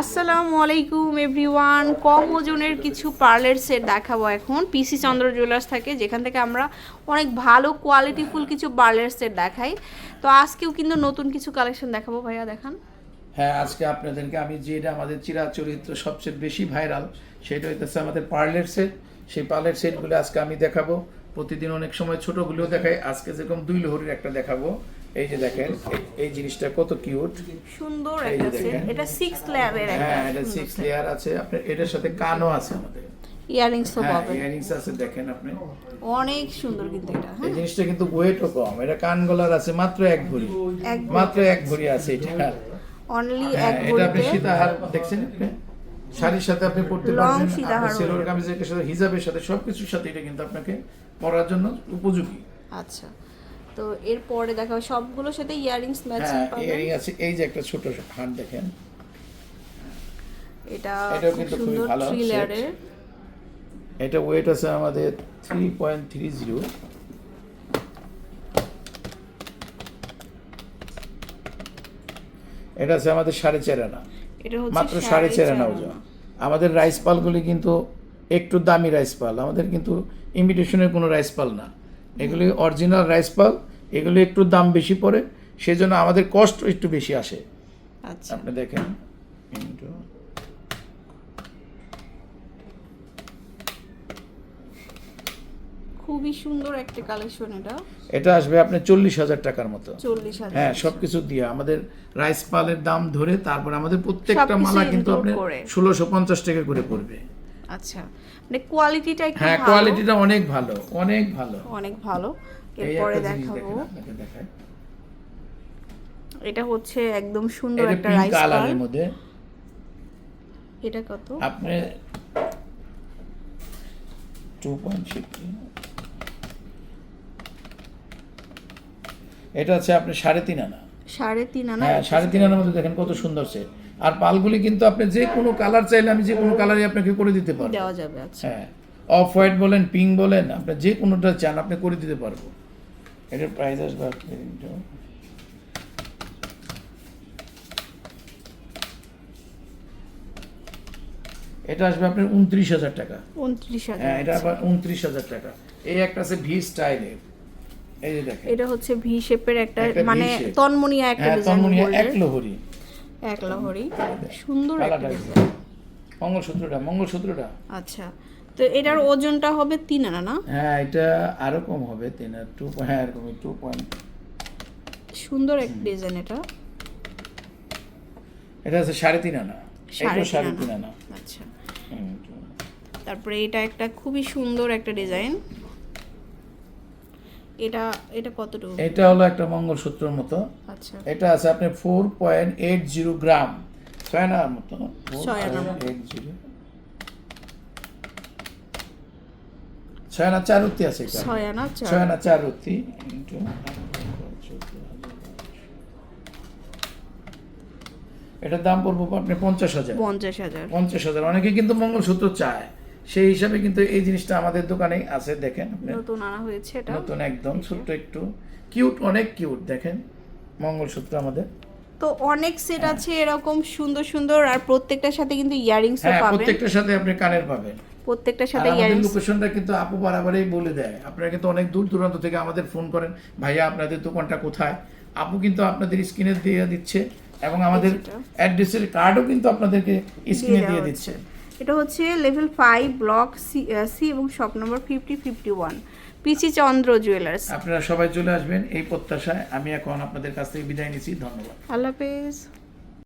আসসালামু আলাইকুম এভরিওয়ান কম ওজনের কিছু পার্লার সেট দেখাবো এখন। পিসি চন্দ্র জুয়েলার্স থেকে, যেখান থেকে আমরা অনেক ভালো কোয়ালিটিফুল কিছু পার্লার সেট দেখাই। তো আজকেও কিন্তু নতুন কিছু কালেকশন দেখাবো ভাইয়া, দেখান। হ্যাঁ আজকে আপনাদেরকে আমি যেটা আমাদের চিরাচরিত্র সবচেয়ে বেশি ভাইরাল সেটা হইতেছে আমাদের পার্লের সেট সেই পার্লের সেটগুলো আজকে আমি দেখাবো। প্রতিদিন অনেক সময় ছোটগুলোও দেখাই। আজকে যেরকম দুই লহরির একটা দেখাবো। এই যে দেখেন এই- জিনিসটা কত কিউট। সুন্দর এই একটা সেট এটা লেয়ারের হ্যাঁ এটা লেয়ার আছে। আপনার এটার সাথে কানও আছে আমাদের। ইয়ারিংস তো হ্যাঁ পাবেন। ইয়ারিংস আছে দেখেন আপনি। অনেক সুন্দর কিন্তু এটা এই হ্যাঁ জিনিসটা কিন্তু ওয়েটও কম। এটা কান গলার আছে মাত্র এক ভরি। মাত্র এক ভরি আছে এটা। অনলি হ্যাঁ এটা আপনি সীতাহার দেখছেন আপনি? শাড়ির সাথে আপনি পড়তে পারবেন সেলোর। কামিজের সাথে হিজাবের সাথে সবকিছুর সাথে এটা কিন্তু আপনাকে পরার জন্য উপযোগী। আচ্ছা তো এরপরে দেখাবো সবগুলোর সাথে ইয়ারিংস ম্যাচিং হ্যাঁ পাবেন। ইয়ারিং আছে এই যে একটা ছোট হাত দেখেন। এটা খুব কিন্তু খুবই ভালো এটা ওয়েট আছে আমাদের থ্রি পয়েন্ট থ্রি জিরো এটা আছে আমাদের সাড়ে চার আনা। এটা হচ্ছে মাত্র সাড়ে চার আনা ওজন। আমাদের রাইস পালগুলি কিন্তু একটু দামি রাইস পাল। আমাদের কিন্তু ইমিটেশনের কোনো রাইস পাল না। এগুলি অরিজিনাল রাইস পাল এগুলি একটু দাম বেশি পড়ে সেজন্য আমাদের কষ্ট একটু বেশি আসে। আচ্ছা। আপনি দেখেন খুবই সুন্দর একটা কালেকশন এটা। এটা আসবে আপনার চল্লিশ হাজার টাকার মতো। চল্লিশ হাজার। হ্যাঁ সবকিছু দিয়ে। আমাদের রাইস পালের দাম ধরে তারপর আমাদের প্রত্যেকটা মালা কিন্তু আপনি ষোলোশো পঞ্চাশ টাকা করে পড়বে। আচ্ছা। মানে কোয়ালিটিটা হ্যাঁ কোয়ালিটিটা অনেক ভালো অনেক ভালো। অনেক ভালো। এরপরে দেখাবো। এটা হচ্ছে একদম সুন্দর একটা রাইস কালারের মধ্যে। এটা কত? আপনি এটা আছে আপনি সাড়ে তিন আনা। সাড়ে তিন আনা হ্যাঁ সাড়ে তিন আনার মধ্যে দেখেন কত সুন্দর সেট আর পালগুলি কিন্তু আপনি যে কোনো কালার চাইলে আমি যে কোনো কালারই আপনাকে করে দিতে পারব। দেওয়া যাবে আচ্ছা। হ্যাঁ অফ হোয়াইট বলেন পিঙ্ক বলেন আপনি যে কোনোটা চান আপনি করে দিতে পারব। এটার প্রাইস আসবে এটা আসবে আপনার উনত্রিশ হাজার টাকা। উনত্রিশ হাজার হ্যাঁ এটা আবার উনত্রিশ হাজার টাকা। এই একটা আছে ভি স্টাইলের এটা হচ্ছে ভি শেপের একটা মানে। তন্মনিয়া একটা হ্যাঁ ডিজাইন তন্মনিয়া এক লহরি। এক লহরি। সুন্দর একটা ডিজাইন মঙ্গলসূত্রটা মঙ্গলসূত্রটা। আচ্ছা তো এটার ওজনটা হবে তিন আনা না? হ্যাঁ এটা আরও কম হবে তিন টু হ্যাঁ এরকম টু পয়েন্ট সুন্দর এক ডিজাইন এটা। এটা আছে সাড়ে তিন আনা সাড়ে তিন আনা। আচ্ছা। তারপরে এটা একটা খুবই সুন্দর একটা ডিজাইন এটা এটা কতটুকু? এটা হলো একটা মঙ্গলসূত্রের মতো। আচ্ছা। এটা আছে আপনি four point eight zero gram ছয় আনার মতো। ছয় এইট জিরো ছয় আনা চার রুতি আছে এটা ছয় আনা চার। ছয় আনা চার রুতি into এটার দাম পড়ব আপনি পঞ্চাশ হাজার। পঞ্চাশ হাজার। পঞ্চাশ হাজার। অনেকে কিন্তু মঙ্গলসূত্র চায়। সেই হিসাবে কিন্তু এই জিনিসটা আমাদের দোকানেই আছে দেখেন নতুন আনা হয়েছে এটা। নতুন একদম ছোট্ট একটু। কিউট অনেক কিউট দেখেন। মঙ্গলসূত্র আমাদের। তো অনেক সেট আছে এরকম সুন্দর সুন্দর আর প্রত্যেকটার সাথে কিন্তু ইয়ারিংস হ্যাঁ পাবেন। প্রত্যেকটার সাথে আপনি কানের পাবেন। প্রত্যেকটার সাথে ইয়ারিংস লোকেশনটা কিন্তু আপু বারাবারই বলে দেয়। আপনারা কিন্তু অনেক দূর দূরান্ত থেকে আমাদের ফোন করেন ভাইয়া আপনাদের দোকানটা কোথায়? আপু কিন্তু আপনাদের স্ক্রিনে দিয়ে দিচ্ছে এবং আমাদের অ্যাড্রেসের কার্ডও কিন্তু আপনাদেরকে স্ক্রিনে দিয়ে দিচ্ছে। এটা হচ্ছে level five block C C এবং shop number fifty fifty one PC Chandra jewellers আপনারা সবাই চলে আসবেন এই প্রত্যাশায়। আমি এখন আপনাদের কাছ থেকে বিদায় নিচ্ছি। ধন্যবাদ। আল্লাহ হাফেজ।